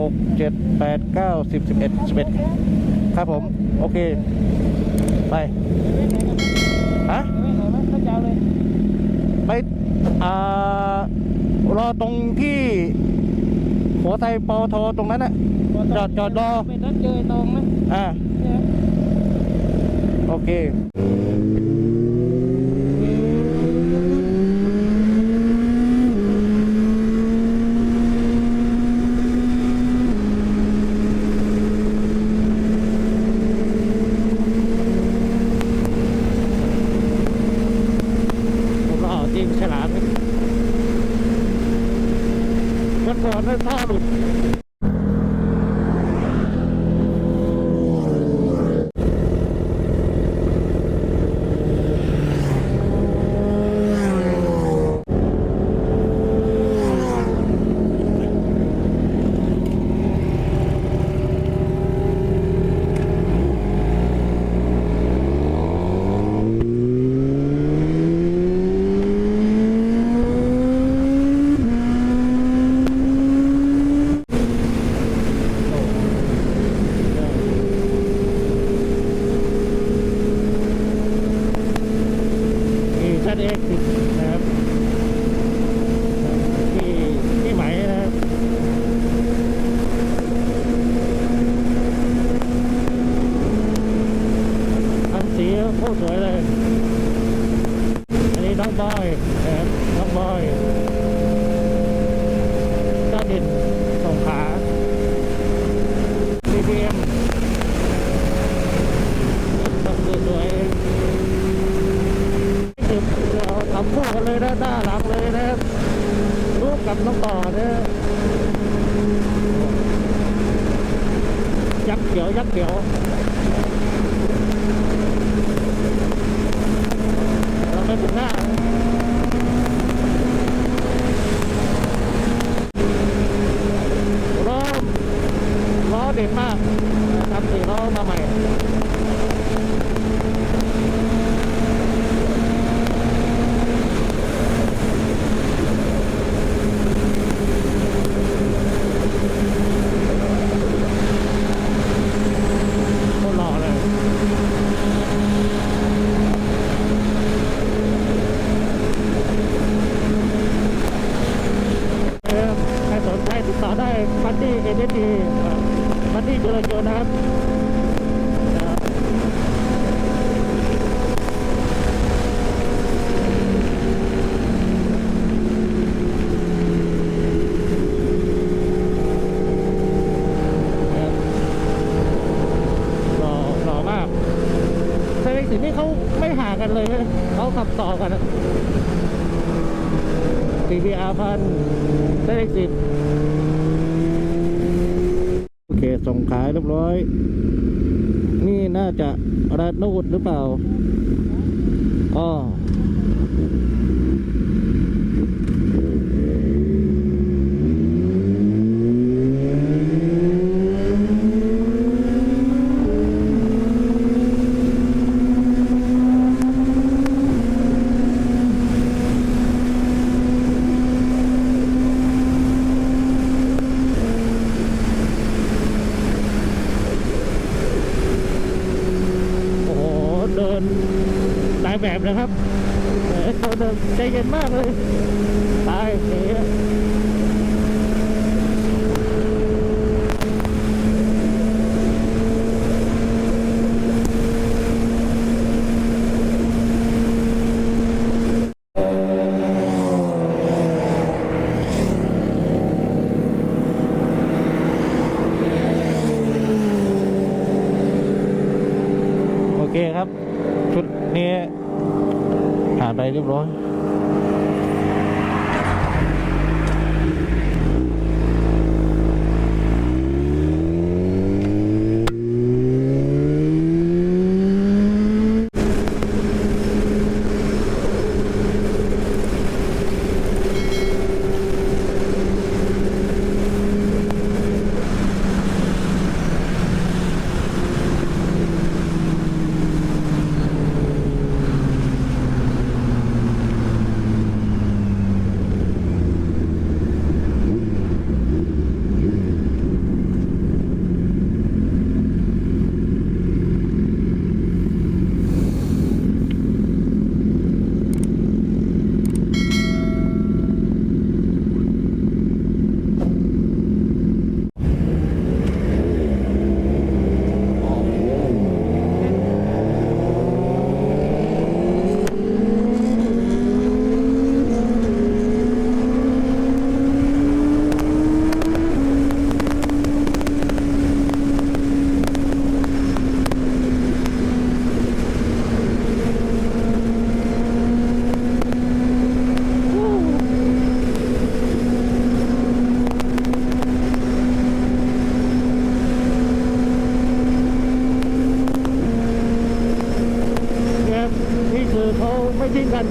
สี่ห้าหกเจ็ดแปดเก้าสิบสิบเอ็ดสิบเอ็ดครับผม โอเค ไป ฮะไม่เหรอไม่ยาวเลยไป อ่า รอตรงที่ หัวไทยปอทตรงนั้นน่ะ จอดจอดรอเป็นรถเจอตรงนะอ่าเนี่ยโอเค ริงฉลามวันก่อนนั้นท่าหลุด นี่ชัดเอ็กซ์นะครับที่ที่ไหมนะครับทำสีโคตรสวยเลย อันนี้น้องบอยนะครับน้องบอยเจ้าดินสงขลา BBM ต้องสวยๆ คือเราทำคู่กันเล้างเลยนะครับรูปกับน้องต่อเนี่ยยักเขียวยักเขียวเราไม่ถึงหน้าล้อล้อเด่นมากทำสี่ล้อมาใหม่ โคตรหล่อเลยเออใครสนใจติดต่อได้บัตตี้เอเจนซีบัตตี้จุลโจนะครับนะครับนะครับหล่อหล่อมากเซเว่นสินี่เขาไม่ห่างกันเลยนะเขาขับต่อกันอะ CBR พันธ์เว่นสิโอเคส่งขายเรียบร้อย นี่น่าจะระนูดหรือเปล่าอ๋อโอ้โห นหลายแบบนะครับแหมเขาเดินใจเย็นมากเลยตายเสีย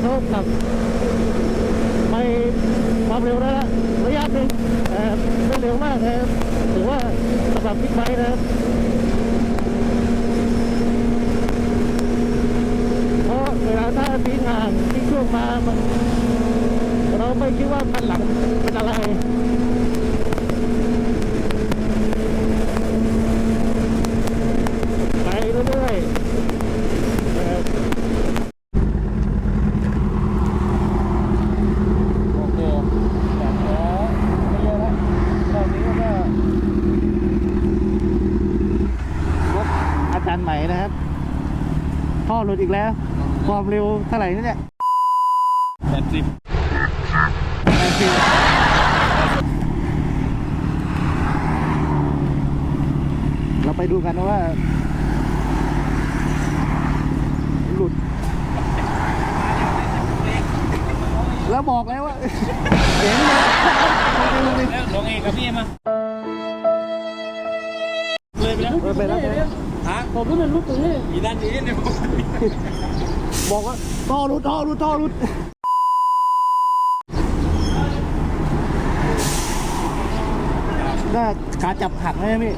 ชินกันโชคกับไปความเร็วได้ละระยะหนึ่งแต่ไม่เร็วมากนะครับถือว่าสำหรับบิ๊กไบค์นะครับ เพราะเวลาถ้าทิ้งห่างทิ้งช่วงมามันเราไม่คิดว่าคันหลังเป็นอะไร ไปเรื่อยๆนะครับโอเคแบบแล้วไม่เยอะแล้วรอบนี้ก็รถอาจารย์ใหม่นะครับ ท่อหลุดอีกแล้ว ความเร็วเท่าไหร่นี่เนี่ยแปดสิบแปดสิบเราไปดูกันนะว่า หลุด แล้วบอกแล้วว่าเห็นเลยแล้วลงเองกับพี่มาเลยไปแล้วเออไปแล้วไปแล้ว ฮะผมนี่มันลุกตรงนี้มีด้านนี้เนี่ยผมบอกว่าท่อหลุดท่อหลุดท่อหลุดน่าขาจับหักไหมพี่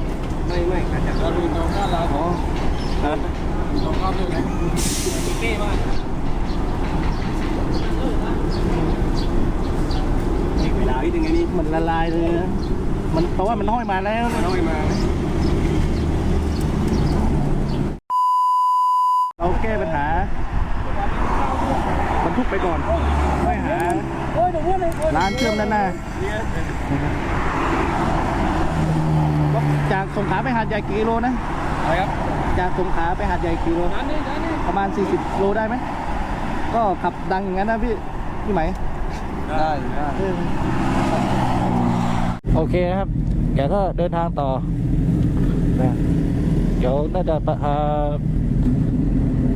ไม่ไม่อาจจะเราดูตรงหน้าเราอ๋อครับตรงข้ามด้วยไงเก้มากเวลาที่ยังไงนี่มันละลายเลยนะมันเพราะว่ามันห้อยมาแล้วนะน้อยมาเราแก้ปัญหา บรรทุกไปก่อนค่อยหาโอ้ยเดี๋ยวพูดเลยร้านเชื่อมด้านหน้าจากสงขลาไปหาดใหญ่กี่กิโลนะอะไรครับจากสงขลาไปหาดใหญ่กี่กิโลด้านนี้ด้านนี้ประมาณ 40 โลได้ไหมก็ขับดังอย่างนั้นนะพี่พี่ไหมได้ได้โอเคนะครับเดี๋ยวก็เดินทางต่อนะเดี๋ยวน่าจะพา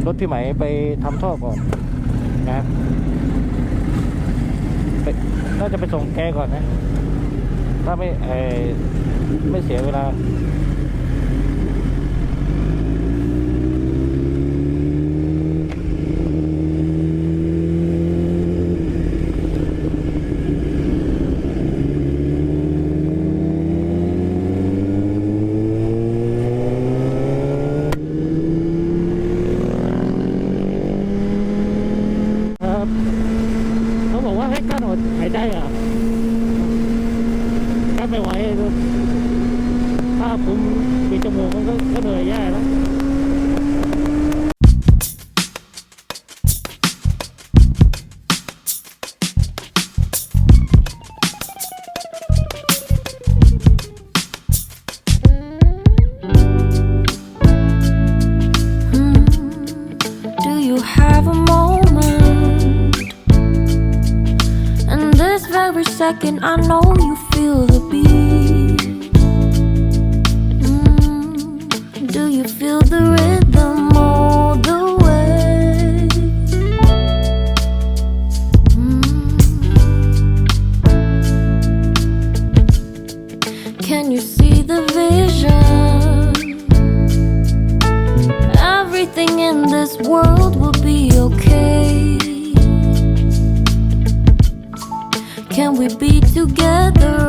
รถพี่ไหมไปทำท่อก่อนนะครับไปน่าจะไปส่งแกก่อนนะ ถ้าไม่เออไม่เสียเวลา second, I know you feel the beat. Mm, Do you feel the rhythm all the way? Mm. Can you see the vision? Everything in this world will be okay. We be together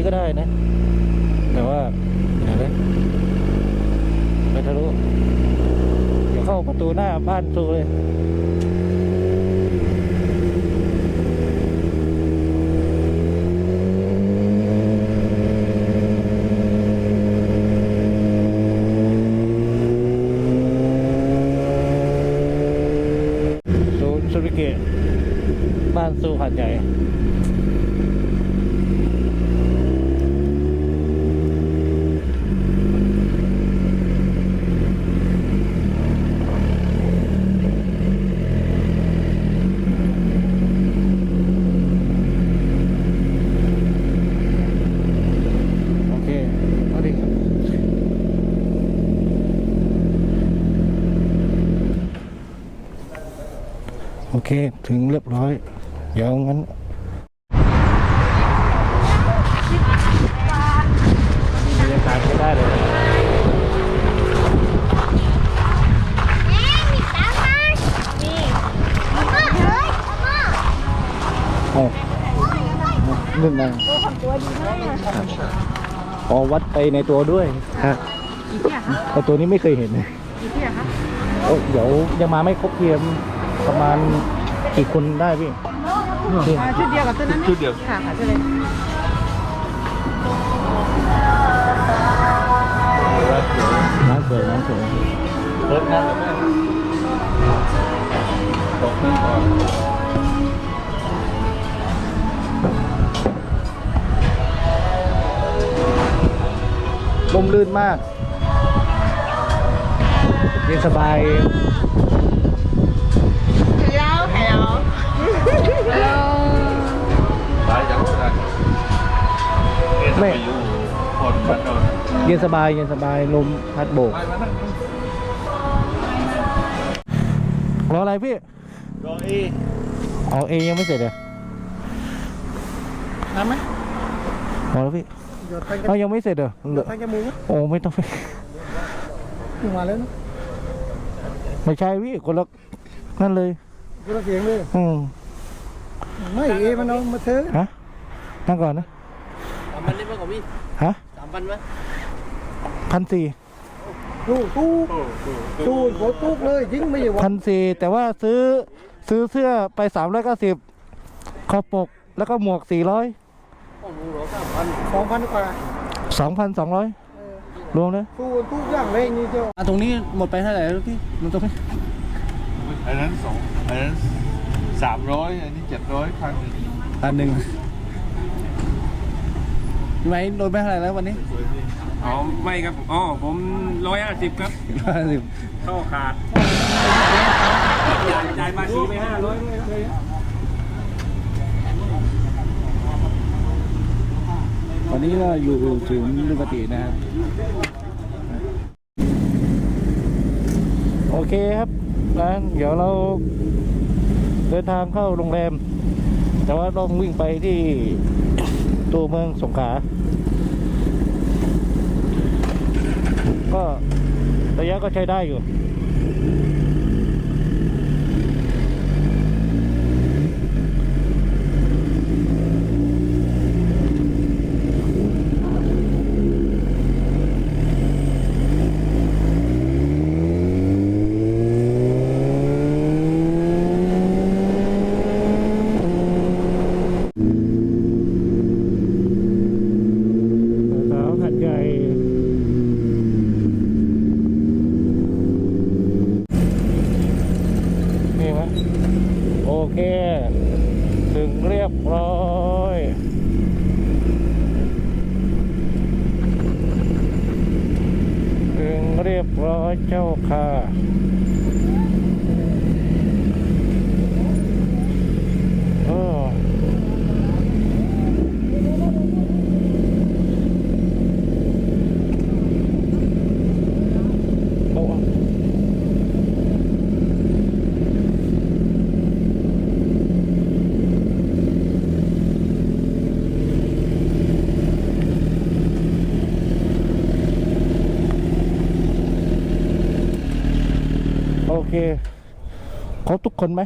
นี้ก็ได้นะ แต่ว่าเดี๋ยวนะไปทะลุเดี๋ยวเข้าประตูหน้าบ้านซูเลยศูสุริเกบ้านซูหาดใหญ่ โอเคเอาดิโอ เคถึงเรียบร้อย เดี๋ยวงั้นบรรยากาศไม่ได้เลย โอ้นึ่งนะอ๋อวัดไปในตัวด้วยฮะแต่ตัวนี้ไม่เคยเห็นเลยโอ้เดี๋ยวยังมาไม่ครบเทียมประมาณ กี่คนได้พี่ นี่อ่าชุดเดียวกับตัวนั้นชุดเดียว ค่ะค่ะชุดเลยน้ำสวยน้ำสวยรถนั่นแม่ตกนั่นก่อนลมลื่นมากเย็นสบาย แล้วแถว สายจากนั้น ไม่ไปอยู่คนบ้านโดนเย็นสบายเย็นสบายลมพัดโบกไปมานั่งรออะไรพี่รอเอเอาเอยังไม่เสร็จเลยน้ำไหมรอแล้วพี่หยดไปกันเอายังไม่เสร็จเหรอเหลือไปจมูกโอ้ไม่ต้องไปขึ้นมาแล้วนะไม่ใช่พี่คนละนั่นเลย กูระเสียงเลย อืมไม่เอมันเอามาเถอะฮะนั่งก่อนนะสามพัน ได้ไหมของพี่ฮะสามพันไหมพันสี่ตู้ตู้ตู้หัวตู้เลยจริงไม่ใช่ว่าพันสี่แต่ว่าซื้อซื้อเสื้อไปสามร้อยเก้าสิบคอปกแล้วก็หมวกสี่ร้อยของหนูเหรอสามพันสองพันกว่าสองพันสองร้อยรวมเลยตู้ตู้ย่างเลยนี่เจ้าอะตรงนี้หมดไปเท่าไหร่แล้วพี่มันตรงนี้อันนั้นสองอันนั้นสามร้อยอันนี้เจ็ดร้อยพันหนึ่งพันหนึ่งพี่ ไหมโดนไปเท่าไหร่แล้ววันนี้อ๋อไม่ครับอ๋อผมร้อยห้าสิบครับห้าสิบเข้าขาดจ่ายจ่ายภาษีไปห้าร้อยด้วยครับวันนี้เราอยู่ศูนย์ลุกตินะครับ โอเคครับงั้นเดี๋ยวเราเดินทางเข้าโรงแรม แต่ว่าต้องวิ่งไปที่ตัวเมืองสงขลา ระยะก็ใช้ได้อยู่ สาวหัดใหญ่ นี่ไหมโอเค ถึงเรียบร้อย ถึงเรียบร้อยเจ้าค่ะ เออ โอ้ เคเขา ทุกคนไหม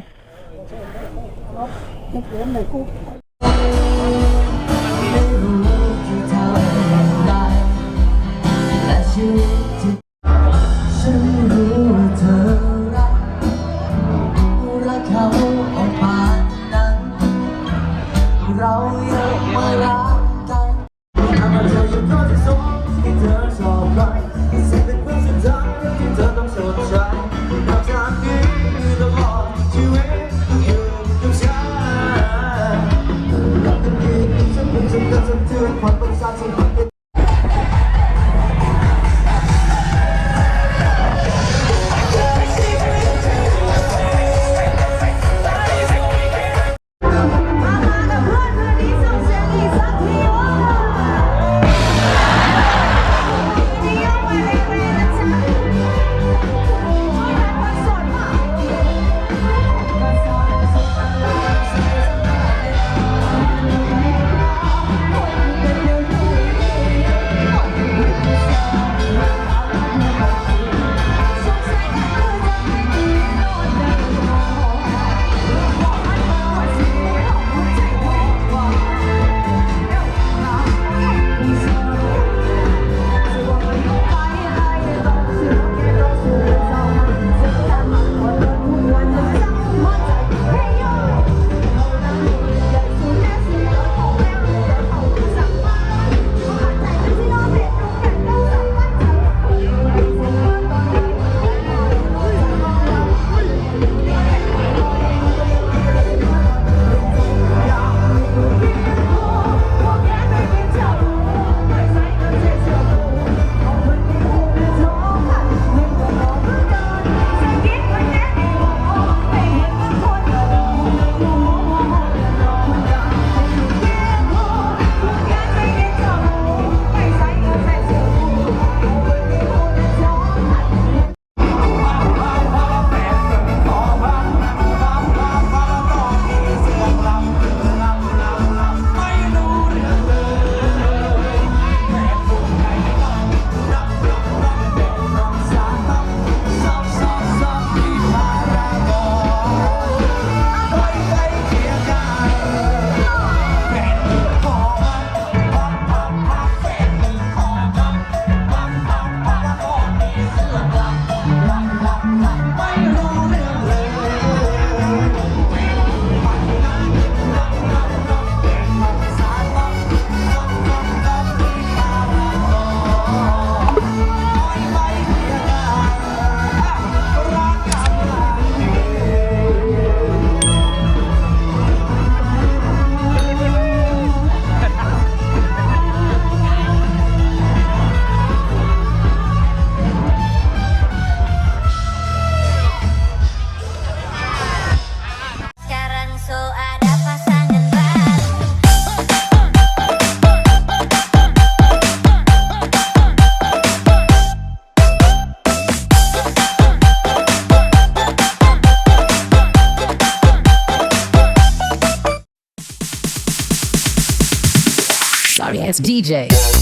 DJ.